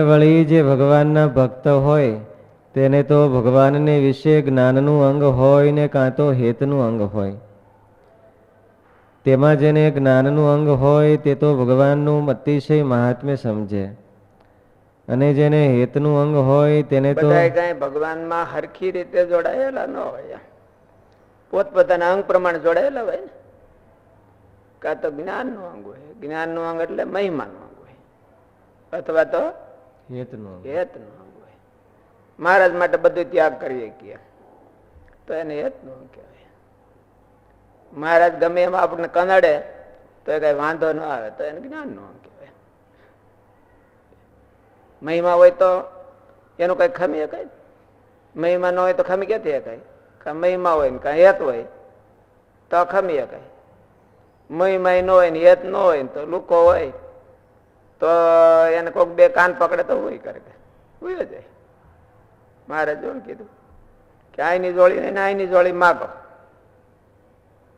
વળી જે ભગવાનના ભક્ત હોય, તેને તો ભગવાનને વિશે જ્ઞાનનું અંગ હોય ને કાં તો હેતનું અંગ હોય. તેમાં જેને જ્ઞાનનું અંગ હોય, તે તો ભગવાનનું અતિશય મહાત્મ્ય સમજે. અને જેને હેતનું અંગ હોય, તેને તો ભગવાનમાં હરખી રીતે જોડાયેલા ન હોય. પોતપોતાના અંગ પ્રમાણે જોડાયેલા હોય કાં તો જ્ઞાનનું અંગ હોય. જ્ઞાનનું અંગ એટલે મહિમાનું અંગ હોય. અથવા તો મહારાજ માટે બધું ત્યાગ કરીએ કે. તો એને હેતનું કહેવાય? મહારાજ ગમે એમાં આપણને કનડે, તો એ કઈ વાંધો ન આવે, તો એને જ્ઞાન નો કહેવાય? મહિમા હોય તો એનું કઈ ખમી કઈ? મહિમા ન હોય તો ખમી ક્યાંથી કઈ? મહિમા હોય ને કઈ હેત હોય, તો ખમી કઈ? મહિમા ન હોય ને હેત ન હોય ને તો લુકો હોય. તો એને કોઈક બે કાન પકડે તો હોય કરે. હોય જાય. મારે જોડે કીધું કે આઈની જોડી ને આઈની જોડી માગો.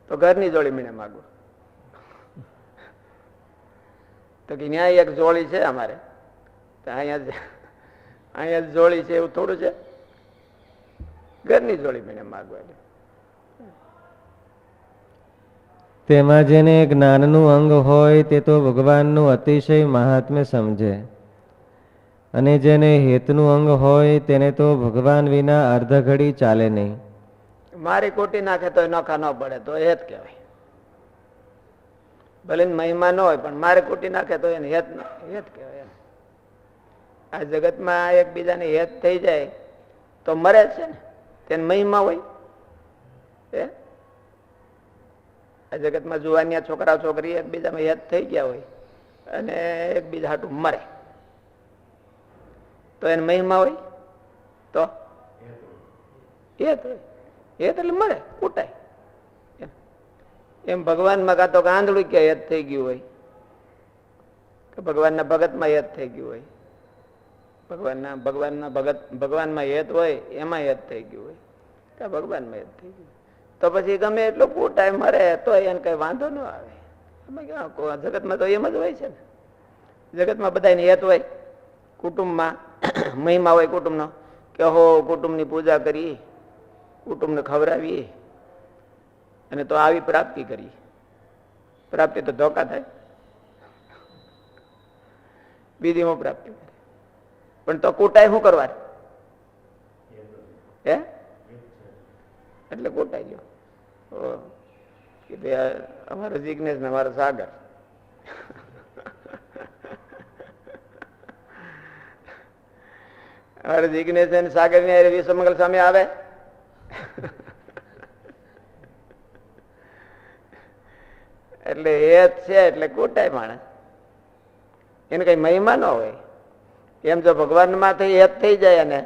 તો ઘરની જોડી મીને માગો. તો કે ન્યાય એક જોડી છે અમારે. તો અહીંયા અહીંયા જોડી છે એવું થોડું છે. ઘરની જોડી મીને માગવા તેમાં જેને જ્ઞાનનું અંગ હોય તે તો ભગવાનનું અતિશય મહાત્મ્ય સમજે. અને જેને હેતનું અંગ હોય તેને તો ભગવાન વિના અર્ધ ઘડી ચાલે નહીં. મારી કોટી નાખે તો નોખા ન પડે, તો હેત કહેવાય. ભલે મહિમા ન હોય, પણ મારે કોટી નાખે તો એને હેત હેત કહેવાય આ જગતમાં એકબીજાને હેત થઈ જાય, તો મરે છે ને? તેને મહિમા હોય. આ જગતમાં જુવાનિયા છોકરા છોકરી એકબીજામાં યાદ થઈ ગયા હોય અને એકબીજા હાટું મરે. તો એને મહિમા હોય? તો? હેત હોય. હેત એટલે મરે, કૂટાય. એમ. ભગવાનમાં કાં તો આંધળું ક્યાં યાદ થઈ ગયું હોય? કે ભગવાનના ભગતમાં યાદ થઈ ગયું હોય? ભગવાનના ભગવાનના ભગત ભગવાનમાં હેત હોય, એમાં યાદ થઈ ગયું હોય? કે ભગવાનમાં યાદ થઈ ગયું? તો પછી ગમે એટલો ટાઈમ મરે તો એને કઈ વાંધો ન આવે. જગતમાં તો એમ જ હોય છે ને. જગતમાં બધાને હેત હોય કુટુંબમાં મહિમા હોય કુટુંબનો કે હો કુટુંબની પૂજા કરી કુટુંબને ખવડાવી અને તો આવી પ્રાપ્તિ કરી. પ્રાપ્તિ તો ધોકા થાય. બીજીમાં પ્રાપ્તિ કરી. પણ તો કુટાય શું કરવા હે? એટલે ગોટાઈ ગયો. કે ભાઈ અમારો જિજ્ઞેશ ને અમારો સાગર. અમારે જિજ્ઞેશ અને સાગરની અરે વિશ્વમંગલ સ્વામી આવે? એટલે હેત છે, એટલે કોટાય માણસ. એને કઈ મહિમા ન હોય. એમ જો ભગવાનમાં એ હેત થઈ જાય ને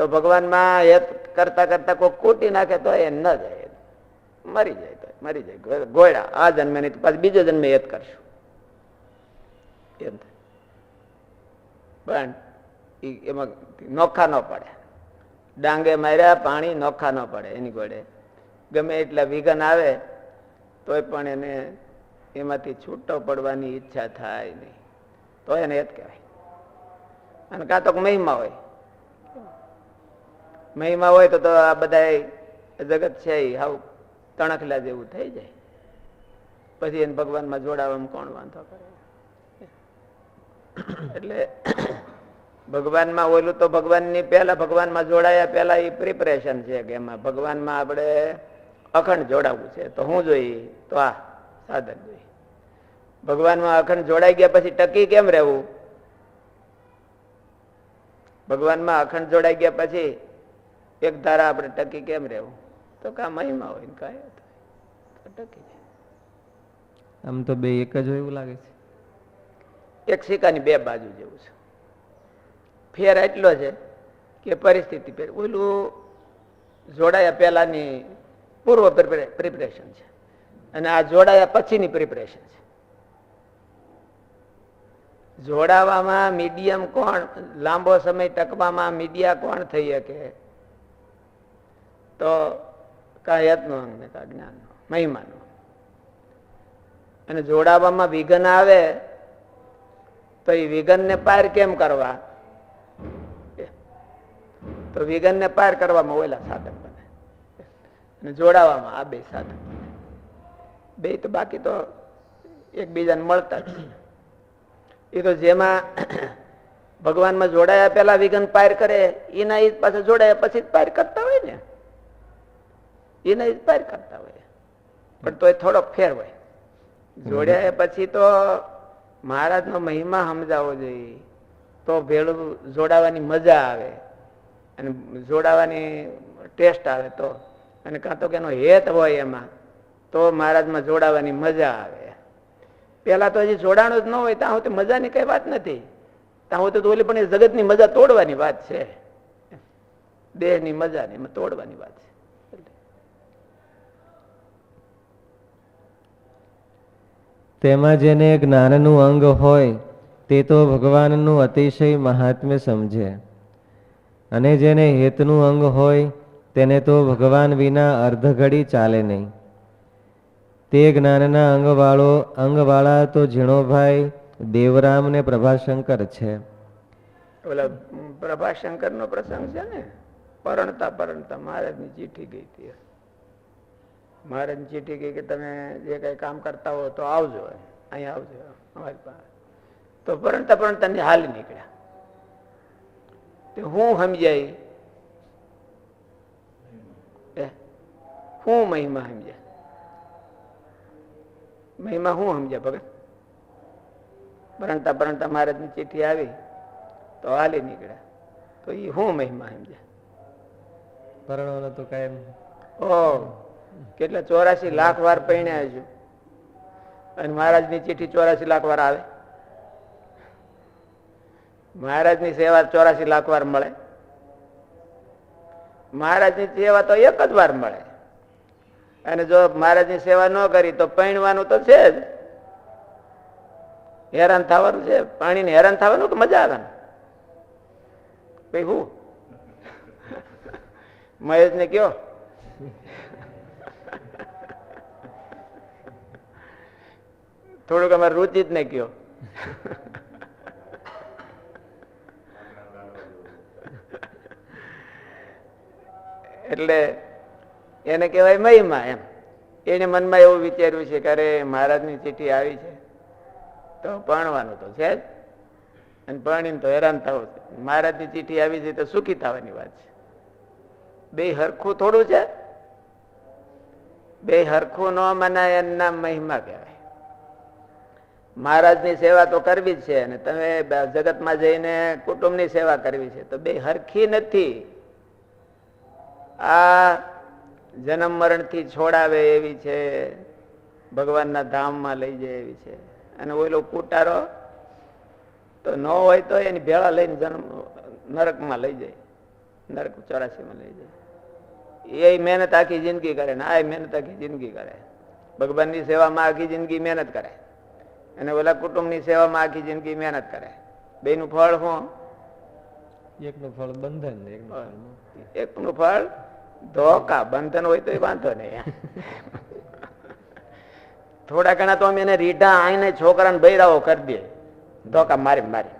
તો ભગવાનમાં હેત કરતા કરતા કોઈ કૂટી નાખે તો એ ન જાય. મરી જાય તો, મરી જાય. ગોયડા, આ જન્મે નહીં તો બીજા જન્મે હેત કરશું. એમ. પણ એમાં નોખા ન પડે. ડાંગે માર્યા, પાણી નોખા ન પડે એની ગોળે. ગમે એટલા વિઘન આવે, તોય પણ એને એમાંથી છૂટો પડવાની ઈચ્છા થાય નહીં. તો એને એ જ કહેવાય. અને કાં તો મહિમા હોય. મહિમા હોય તો આ બધા જગત છે હાવ તણખલા જેવું થઈ જાય. પછી એને ભગવાનમાં જોડાવામાં કોણ વાંધો કરે? એટલે ભગવાનમાં ઓલું તો ભગવાનની પહેલા ભગવાનમાં જોડાયા પહેલા એ પ્રિપરેશન છે કે એમાં ભગવાનમાં આપણે અખંડ જોડાવવું છે. તો હું જોઈએ? તો આ સાધન જોઈએ. ભગવાનમાં અખંડ જોડાઈ ગયા પછી ટકી કેમ રહેવું? ભગવાનમાં અખંડ જોડાઈ ગયા પછી એક ધારા આપણે ટકી કેમ રહેવું? તો કા મહિમા હોય ને કા હેત હોય. તો ટકી જાય. આમ તો બે એક જ હોય એવું લાગે છે. એક સિક્કાની બે બાજુ જેવું છે. ફેર એટલો છે કે પરિસ્થિતિ ફેર ઓલું જોડાયા પહેલાની પૂર્વ પ્રિપરેશન છે. અને આ જોડાયા પછીની પ્રિપરેશન છે. જોડાવામાં મીડિયમ કોણ? લાંબો સમય ટકવામાં મીડિયા કોણ થઈ શકે? તો કા યત્નો અંગ ને જ્ઞાનનો મહિમાનો અને જોડાવામાં વિઘન આવે, તો એ વિઘનને પાર કેમ કરવા? તો વિઘનને પાર કરવામાં ઓલા સાધન બને. અને જોડાવામાં આ બે બને. બે તો બાકી તો એકબીજાને મળતા જ એ તો જેમાં ભગવાનમાં જોડાયા પેલા વિઘન પાર કરે, એના ઈ પાછા જોડાયા પછી પાર કરતા હોય ને. એના ઇન્સ્પાયર કરતા હોય. પણ તો એ થોડોક ફેર હોય. જોડ્યા પછી તો મહારાજનો મહિમા સમજાવવો જોઈએ. તો ભેળું જોડાવાની મજા આવે અને જોડાવાની ટેસ્ટ આવે તો. અને કાં તો કે એનો હેત હોય એમાં, તો મહારાજમાં જોડાવાની મજા આવે. પેલા તો હજી જોડાણું જ ન હોય, ત્યાં સુધી મજાની કઈ વાત નથી. ત્યાં સુધી તો ઓલી પણ એ જગતની મજા તોડવાની વાત છે. દેહની મજાની તોડવાની વાત છે. તેમાં જેને જ્ઞાનનું અંગ હોય, તે તો ભગવાનનું અતિશય મહાત્મ્ય સમજે. અને જેને હેતનું અંગ હોય, તેને તો ભગવાન વિના અર્ધ ઘડી ચાલે નહીં. તે જ્ઞાનના અંગવાળો, અંગવાળા તો ઝીણોભાઈ દેવરામ ને પ્રભાશંકર છે. ઓલા પ્રભાશંકર નો પ્રસંગ છે ને? પરણતા પરણતા, મહારાજની ચીઠી ગઈ હતી. મહારાજની ચીઠી કે તમે જે કઈ કામ કરતા હો તો આવજો અહીંયા આવજો અમારી પાસે. તો પરણતા પણ તને હાલ નીકળ્યા. તે હું સમજાય હું? મહિમા સમજ્યા મહિમા હું સમજ્યા ભગત? પરણતા પરણતા મહારાજની ચીઠી આવી તો હાલી નીકળ્યા. તો એ હું મહિમા સમજ્યા? પરણવાનો તો કાયમ. ઓહ. કેટલા ચોરાસી લાખ વાર પૈણ્યા છું. અને મહારાજની ચીઠી ચોરાસી લાખ વાર આવે. મહારાજની સેવા ચોરાસી લાખ વાર મળે. મહારાજની સેવા તો એક જ વાર મળે. અને જો મહારાજની સેવા ન કરી તો પૈણવાનું તો છે જ. હેરાન થવાનું છે. પાણીને હેરાન થવાનું કે મજા આવે? ને ભાઈ હું? મહેશ ને કયો થોડુંક અમારે રુચિત ને કયો. એટલે એને કહેવાય મહિમા એમ. એને મનમાં એવું વિચાર્યું છે કે અરે મહારાજની ચીઠી આવી છે. તો ભણવાનું તો છે જ. અને ભણીને તો હેરાન થવું છે. મહારાજની ચીઠી આવી છે તો સુખી થવાની વાત છે. બે હરખું થોડું છે. બે હરખું ન મનાય એના મહિમા કહેવાય. મહારાજની સેવા તો કરવી જ છે અને તમે જગતમાં જઈને કુટુંબની સેવા કરવી છે. તો બે હરખી નથી. આ જન્મ મરણથી છોડાવે એવી છે. ભગવાનના ધામમાં લઈ જાય એવી છે. અને ઓલો કુટારો તો ન હોય તો એની ભેળા લઈને જન્મ નરકમાં લઈ જાય. નરક ચોરાસીમાં લઈ જાય. એ મહેનત આખી જિંદગી કરે ને આ મહેનત આખી જિંદગી કરે. ભગવાનની સેવામાં આખી જિંદગી મહેનત કરે. અને ઓલા કુટુંબની સેવામાં આખી જિંદગી મહેનત કરે. બેનું ફળ શું? એકનું ફળ બંધન એકનું ફળ ધોકા બંધન હોય તો વાંધો નહીં. થોડા ઘણા તો અમે એને રીઢા આઈને છોકરાને બૈરાઓ કરી દે. ધોકા મારી મારી.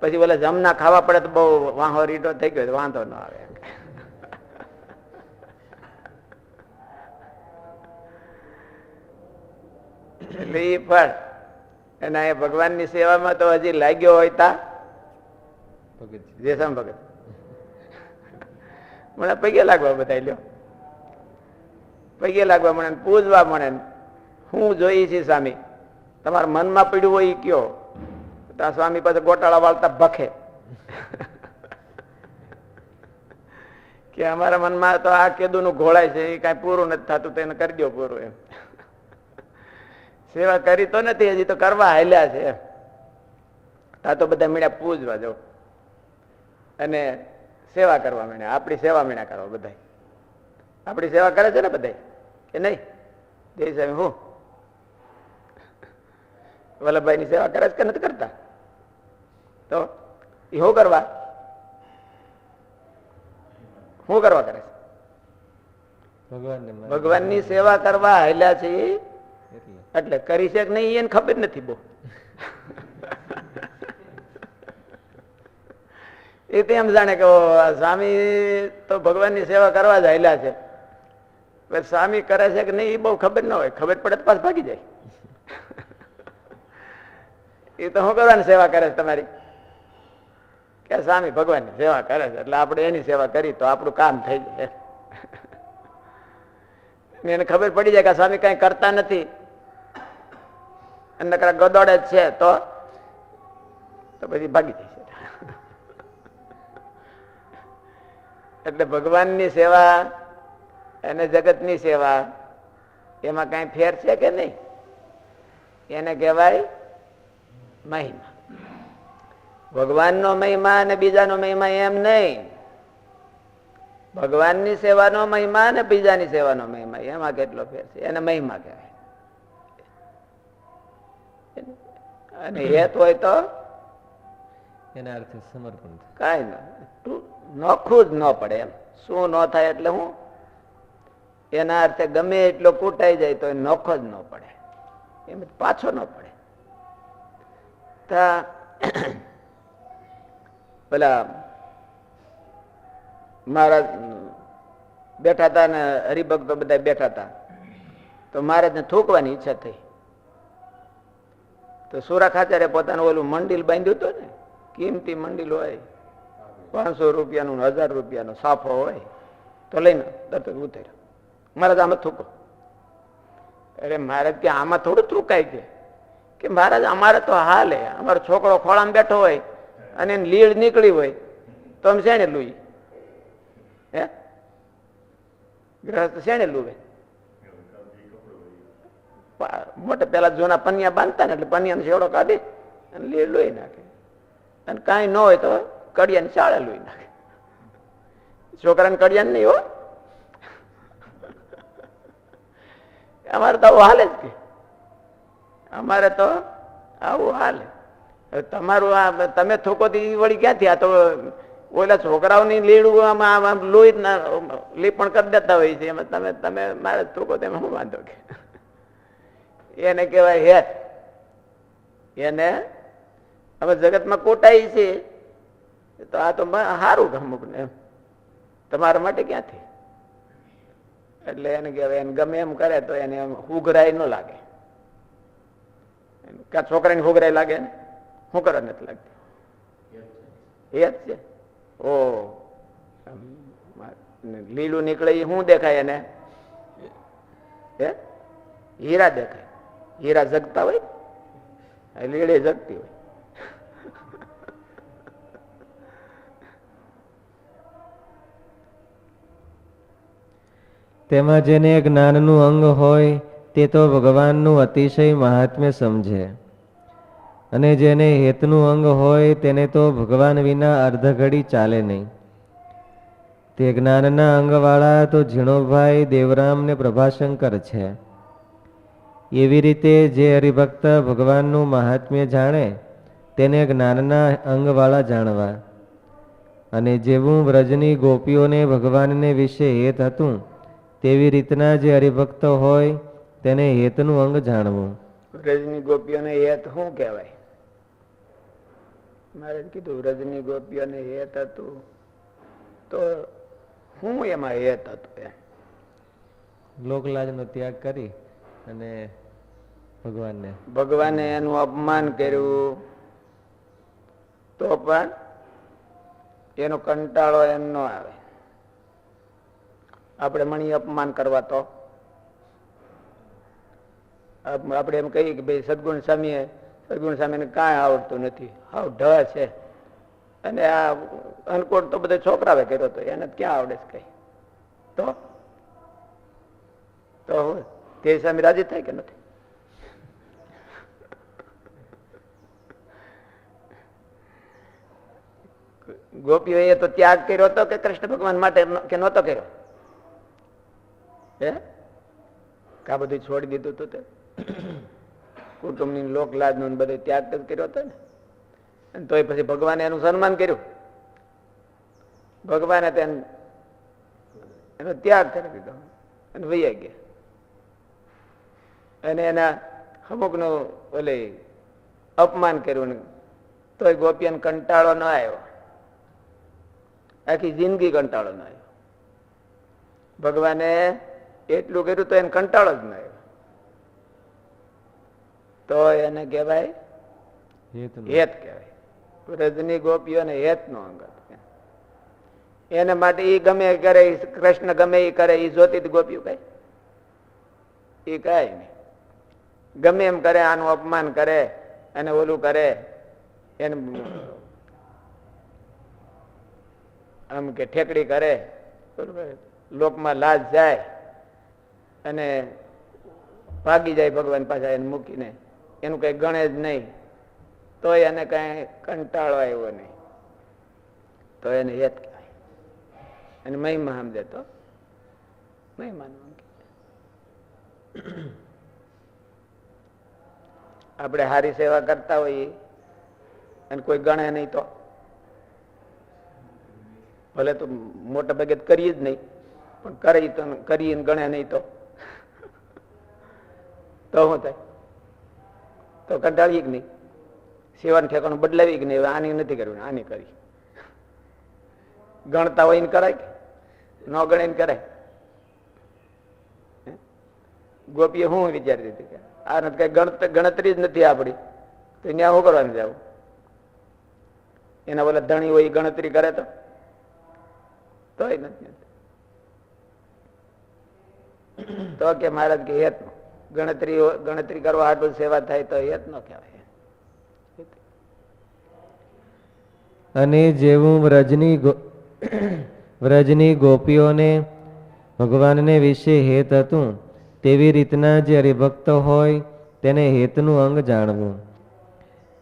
પછી ઓલા જમના ખાવા પડે તો બહુ વાહો રીઢો થઈ ગયો તો વાંધો ન આવે. એટલે એ ફળ અને એ ભગવાનની સેવામાં તો હજી લાગ્યો હોય તા. ભગતજી. જે ભગત મને પગે લાગવા બધા લ્યો. પગે લાગવા મળે ને પૂજવા મળે ને. હું જોઈ છે સ્વામી. તમારા મનમાં પીડ્યું હોય એ કયો? તો સ્વામી પાસે ગોટાળા વાળતા ભખે. કે અમારા મનમાં તો આ કેદુનું ઘોળાય છે એ કાંઈ પૂરું નથી થતું તો એને કરી દો પૂરું એમ. સેવા કરી તો નથી હજી તો કરવા હાલ્યા છે. તા તો બધા મીડા પૂજવા જવું અને સેવા કરવા માંડ્યા આપણી સેવા મીણા કરવા બધા આપણી સેવા કરે છે ને બધા કે નહીં? જય સાહેબ હું? વલ્લભભાઈ ની સેવા કરે છે કે નથી કરતા? તો એ શું કરવા? શું કરવા કરે છે? ભગવાનને માન. ભગવાનની સેવા કરવા હાલ્યા છે એટલે કરી છે કે નહીં એને ખબર નથી બહુ. એ તો એમ જાણે કે સ્વામી તો ભગવાનની સેવા કરવા જ છે. સ્વામી કરે છે કે નહીં એ બહુ ખબર ન હોય. ખબર પડે તો પાછ ભાગી જાય. એ તો શું કરવાની સેવા કરે છે તમારી? કે સ્વામી ભગવાનની સેવા કરે છે. એટલે આપણે એની સેવા કરી તો આપણું કામ થઈ જાય. એને ખબર પડી જાય કે સ્વામી કઈ કરતા નથી. અને નકરા ગદોડે જ છે તો? તો પછી ભાગી જશે. એટલે ભગવાનની સેવા અને જગતની સેવા, એમાં કઈ ફેર છે કે નહીં? એને કહેવાય મહિમા. ભગવાનનો મહિમા અને બીજાનો મહિમા એમ નહીં. ભગવાનની સેવાનો મહિમા અને બીજાની સેવાનો મહિમા, એમાં કેટલો ફેર છે? એને મહિમા કહેવાય. અને હેત હોય તો? એના અર્થે સમર્પણ. કાંઈ ના નોખું જ ન પડે એમ. શું ન થાય એટલે હું? એના અર્થે ગમે એટલો કૂટાઈ જાય તો એ નોખો જ ન પડે. એમ પાછો ન પડે. તા પેલા મારા બેઠા હતા ને હરિભક્તો બધા બેઠા હતા તો મહારાજને થૂકવાની ઈચ્છા થઈ. તો સુરા ખાચારે પોતાનું ઓલું મંડિલ બાંધ્યું હતું ને, કિંમતી મંડિલ હોય, પાંચસો રૂપિયાનું હજાર રૂપિયાનો સાફો હોય, તો લઈને તરત ઉતર્યો. મહારાજ આમાં થૂકો અરે મહારાજ કે આમાં થોડું થૂકાય છે કે મહારાજ, અમારે તો હાલે. અમારો છોકરો ખોળામાં બેઠો હોય અને એની લીડ નીકળી હોય, તો અમે શેણે લુઈ? હે? ગ્રહસ્થ શેણે લુવે? મોટે પેલા જૂના પનિયા બાંધતા ને એટલે પનિયાનો શેવડો કાઢી અને લોહી નાખે. અને કાંઈ ન હોય તો કડિયાની શાળા લોહી નાખે. છોકરાને કડિયાને નહીં હો. અમારે તો આવું હાલે જ કે. અમારે તો આવું હાલે. તમારું આ તમે થોકો થી વળી ક્યાંથી આ તો ઓલા છોકરાઓની લીડું આમાં લોહી લીપણ કરી દેતા હોય છે. એમાં તમે તમે મારે થોકો તેમાં શું વાંધો કે? એને કહેવાય હેત. એને હવે જગતમાં કોટાઈ છે. તો આ તો સારું અમુક ને તમારા માટે ક્યાંથી? એટલે એને કહેવાય, એને ગમે એમ કરે તો એને એમ હુઘરાય ન લાગે. ક્યાં છોકરાને હુઘરાય લાગે ને? શું કરવા નથી લાગતી? જ છે. ઓ લીલું નીકળે એ શું દેખાય એને? હે? હીરા દેખાય. હીરા જગતા હોય લીડે જગતી હોય. તેમાં જેને જ્ઞાનનું અંગ હોય, તે તો ભગવાનનું અતિશય મહાત્મ્ય સમજે. અને જેને હેતનું અંગ હોય, તેને તો ભગવાન વિના અર્ધ ઘડી ચાલે નહીં. તે જ્ઞાનના અંગવાળા તો ઝીણોભાઈ દેવરામ ને પ્રભાશંકર છે. એવી રીતે જે હરિભક્ત ભગવાનનું મહાત્મ્ય જાણે તેને જ્ઞાનના અંગવાળા જાણવા. અને જેવું વ્રજની ગોપીઓને ભગવાનને વિશે હેત હતું તેવી રીતના જે હરિભક્ત હોય તેને હેતનું અંગ જાણવું. વ્રજની ગોપીઓને હેત શું કહેવાય? મારે કીધું વ્રજની ગોપીઓને હેત હતું તો શું એમાં હેત હતું એમ? લોકલાજનો ત્યાગ કરી. અને ભગવાનને. ભગવાને એનું અપમાન કર્યું. તો પણ એનો કંટાળો એમ ન આવે. આપણે મણી અપમાન કરવા તો. આપણે એમ કહીએ કે ભાઈ સદગુણ સ્વામીએ સદગુણ સ્વામીને કાંઈ આવડતું નથી. હાવ ઢ છે. અને આ અનકોટ તો બધા છોકરાવે કર્યો તો એને ક્યાં આવડે છે કઈ? તો? તો હવે તે સ્વામી રાજી થાય કે નથી? ગોપીઓએ તો ત્યાગ કર્યો હતો કે કૃષ્ણ ભગવાન માટે કે નહોતો કર્યો? હે? કા બધું છોડી દીધું હતું તે? કુટુંબની લોકલાજ નો બધો ત્યાગ કર્યો હતો ને? અને તોય પછી ભગવાને એનું સન્માન કર્યું? ભગવાને તેને એનો ત્યાગ કરી દીધો. અને વૈયા ગયા. અને એના અમુકનું ઓલે અપમાન કર્યું તોય ગોપીને કંટાળો ન આવ્યો. આખી જિંદગી કંટાળો ના આવ્યો. ભગવાને એટલું કર્યું તો એને કંટાળો જ ન આવ્યો. તો એને કહેવાય હેત કહેવાય. વ્રજની ગોપીઓને હેત નો અંગત એને માટે એ ગમે કરે કૃષ્ણ ગમે એ કરે એ જોતી ગોપીઓ કઈ? એ કઈ નહીં. ગમે એમ કરે, આનું અપમાન કરે અને ઓલું કરે, એને આમ કે ઠેકડી કરે લોકમાં લાજ જાય અને ભાગી જાય ભગવાન પાછા એને મૂકીને. એનું કઈ ગણે જ નહીં. તો એને કઈ કંટાળો આવ્યો નહીં. તો એને હેત કહેવાય. અને મહિમા સમજે તો. કહેવાય. આપણે હારી સેવા કરતા હોઈએ અને કોઈ ગણે નહીં તો. ભલે તો મોટા ભાગે કરીએ જ નહીં, પણ કરી તો કરીએ ગણે નહીં તો. તો શું થાય? તો કંટાળીએ કે નહીં? સેવાનું ઠેકાણું બદલાવી કે નહીં? હવે આની નથી કરવી, આની કરી ગણતા હોય ને કરાય કે? ન ગણે ને કરાય? ગોપીએ હું વિચારતી હતી કે આ નથી કઈ ગણત- ગણતરી જ નથી આપડી તો ત્યાં શું કરવાનું જાવ એના બોલે ધણી હોય ગણતરી કરે તો? તો કે મહારાજ કે હેત ગણતરી ગણતરી કરવા આટલું સેવા થાય તો હેત નો કહેવાય. અને જેવું વ્રજની વ્રજની ગોપીઓને ભગવાનને વિશે હેત હતું તેવી રીતના જે હરિભક્ત હોય, તેને હેતનું અંગ જાણવું.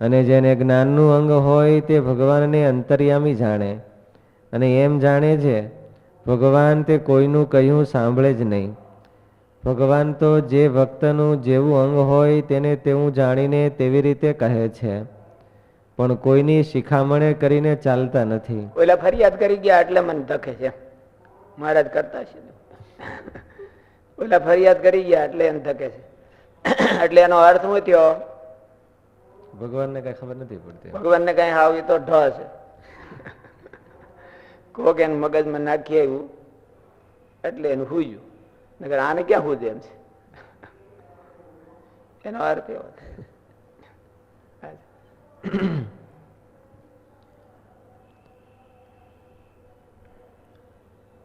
અને જેને જ્ઞાનનું અંગ હોય, તે ભગવાનને અંતર્યામી જાણે. અને એમ જાણે છે, ભગવાન તે કોઈનું કહ્યું સાંભળે જ નહીં. ભગવાન તો જે ભક્તનું જેવું અંગ હોય, તેને તેવું જાણીને તેવી રીતે કહે છે. પણ કોઈની શિખામણે કરીને ચાલતા નથી. ઓલા ફરિયાદ કરી ગયા એટલે મને ધકે છે. મહારાજ કરતા છે. ઓલા ફરિયાદ કરી ગયા એટલે એમ ધકે છે. એટલે એનો અર્થ શું થયો? ભગવાનને કઈ ખબર નથી પડતી. ભગવાનને કઈ હાવ એ તો ઢ છે. કોક એને મગજમાં નાખી આવ્યું એટલે એનું હુજ્યું નગર આને ક્યાં હુજે એમ છે? એનો અર્થ એવો થાય.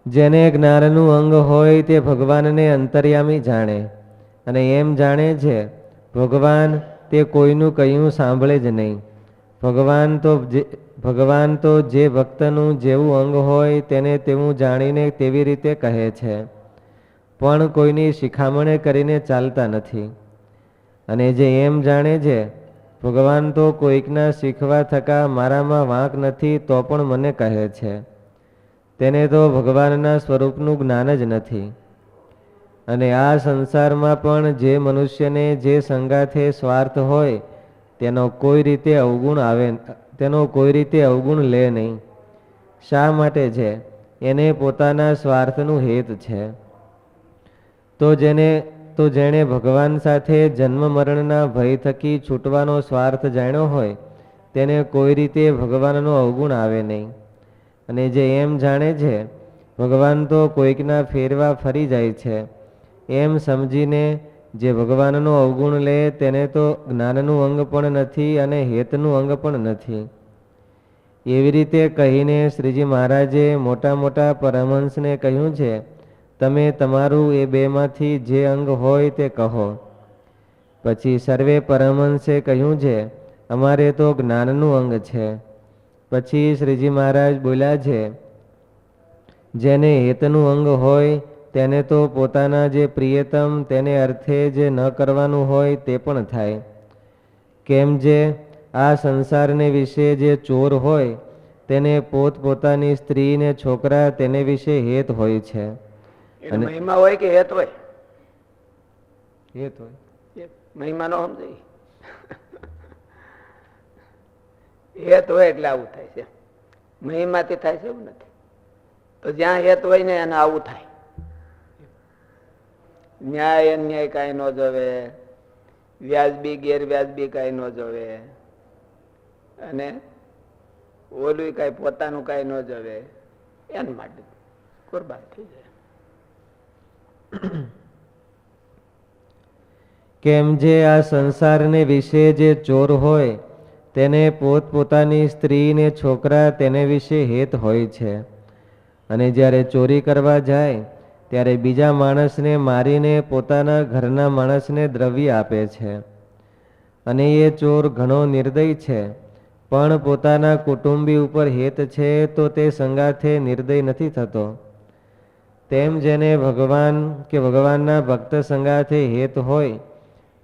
જેને જ્ઞાનનું અંગ હોય તે ભગવાનને અંતર્યામી જાણે. અને એમ જાણે છે, ભગવાન તે કોઈનું કહ્યું સાંભળે જ નહીં. ભગવાન તો જે, ભગવાન તો જે ભક્તનું જેવું અંગ હોય તેને તેવું જાણીને તેવી રીતે કહે છે. પણ કોઈની શિખામણે કરીને ચાલતા નથી. અને જે એમ જાણે છે, ભગવાન તો કોઈકના શીખવા થકા મારામાં વાંક નથી તો પણ મને કહે છે. તેને તો ભગવાનના સ્વરૂપનું જ્ઞાન જ નથી. અને આ સંસારમાં પણ જે મનુષ્યને જે સંગાથે સ્વાર્થ હોય, તેનો કોઈ રીતે અવગુણ આવે, તેનો કોઈ રીતે અવગુણ લે નહીં. શા માટે છે? એને પોતાના સ્વાર્થનું હેત છે. તો જેને, તો જેણે ભગવાન સાથે જન્મ મરણના ભય થકી છૂટવાનો સ્વાર્થ જાણ્યો હોય, તેને કોઈ રીતે ભગવાનનો અવગુણ આવે નહીં. અને જે એમ જાણે છે, ભગવાન તો કોઈકના ફેરવા ફરી જાય છે. એમ સમજીને જે ભગવાનનો અવગુણ લે, તેને તો જ્ઞાનનું અંગ પણ નથી અને હેતનું અંગ પણ નથી. એવી રીતે કહીને શ્રીજી મહારાજે મોટા મોટા પરમહંસને કહ્યું છે, તમે તમારું એ બેમાંથી જે અંગ હોય તે કહો. પછી સર્વે પરમહંસે કહ્યું છે, અમારે તો જ્ઞાનનું અંગ છે. પછી શ્રીજી મહારાજ બોલ્યા છે જેને હેતનું અંગ હોય તેને તો પોતાના જે પ્રિયતમ તેને અર્થે જે ન કરવાનું હોય તે પણ થાય. કેમ જે આ સંસારને વિશે જે ચોર હોય તેને પોત પોતાની સ્ત્રી ને છોકરા તેને વિશે હેત હોય છે. અને- મહિમા હોય કે હેત હોય? હેત હોય. મહિમા નો સમજાય. હેત હોય એટલે આવું થાય છે. મહિમાથી થાય છે એવું નથી. તો જ્યાં હેત હોય ને એને આવું થાય. ન્યાય અન્યાય કાંઈ ન જોવે. વ્યાજબી, ગેરવ્યાજબી કાંઈ ન જોવે. અને ઓલું કાંઈ પોતાનું કાંઈ ન જોવે. એના માટે કુરબાન થઈ જાય. કેમ જે આ સંસારને વિશે જે ચોર હોય તેને પોતપોતાની સ્ત્રી ને છોકરા તેને વિશે હેત હોય છે. અને જ્યારે ચોરી કરવા જાય, ત્યારે બીજા માણસને મારીને પોતાના ઘરના માણસને દ્રવ્ય આપે છે. અને એ ચોર ઘણો નિર્દય છે, પણ પોતાના કુટુંબી ઉપર હેત છે તો તે સંગાથે નિર્દય નથી થતો. તેમ જેને ભગવાન કે ભગવાનના ભક્ત સંગાથે હેત હોય,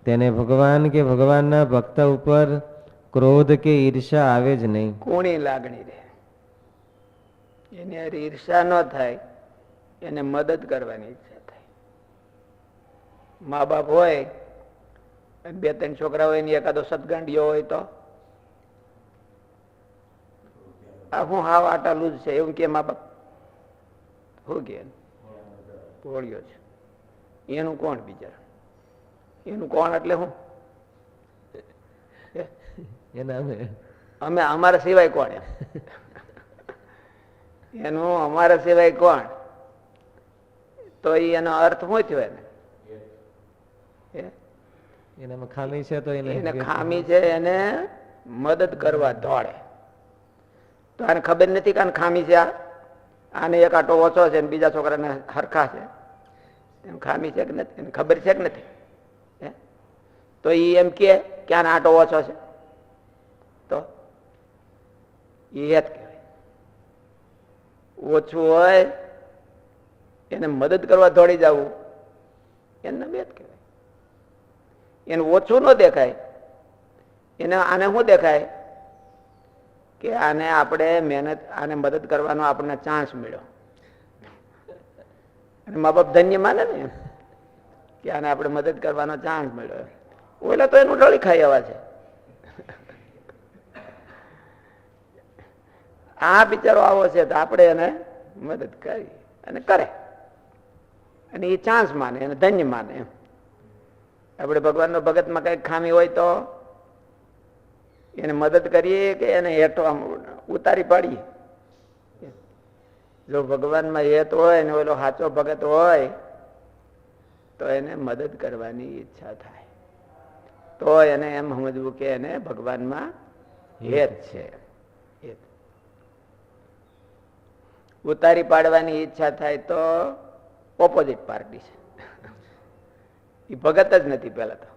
તેને ભગવાન કે ભગવાનના ભક્ત ઉપર ક્રોધ કે ઈર્ષા આવે જ નહીં. કોણી લાગણી રહે. એને ઈર્ષા ન થાય, એને મદદ કરવાની ઈચ્છા થાય. મા બાપ હોય બે ત્રણ છોકરા હોય ને એકાદો સદગાંડિયો હોય તો? આ હું હાવ આટાલું જ છે, એવું કે મા બાપ હું કે? ભોળિયો છે. એનું કોણ બીજા એનું કોણ એટલે હું? એના અમે અમે અમારા સિવાય કોણ એનું અમારા સિવાય કોણ? તો એનો અર્થ શું થયો એને? એનામાં ખામી છે તો એને ખામી છે એને મદદ કરવા દોડે. તો આને ખબર નથી કે ખામી છે આ? આને એક આટો ઓછો છે ને બીજા છોકરાને હરખા છે. એમ ખામી છે કે નથી? એને ખબર છે કે નથી? તો એ એમ કે કે આને આટો ઓછો છે તો ઈ હેત કહેવાય. ઓછું હોય, એને મદદ કરવા દોડી જવું, એને બેત કહેવાય. એને ઓછું ન દેખાય, એને આને શું દેખાય? કે આને આપણે મહેનત, આને મદદ કરવાનો આપણને ચાન્સ મળ્યો. અને મા બાપ ધન્ય માને ને કે આને આપણે મદદ કરવાનો ચાન્સ મળ્યો. ઓલા તો એનું ઢળી ખાઈ આવા છે. આ બિચારો આવો છે તો આપણે એને મદદ કરી અને કરે. અને એ ચાન્સ માને એને ધન્ય માને. આપણે ભગવાનનો ભગતમાં કંઈક ખામી હોય તો એને મદદ કરીએ કે એને હેઠો આમ ઉતારી પાડીએ. જો ભગવાનમાં હેત હોય ને ઓલો સાચો ભગત હોય તો એને મદદ કરવાની ઈચ્છા થાય. તો એને એમ સમજવું કે એને ભગવાનમાં હેત છે હેત ઉતારી પાડવાની ઈચ્છા થાય તો ઓપોઝિટ પાર્ટી છે. એ ભગત જ નથી પેલા તો.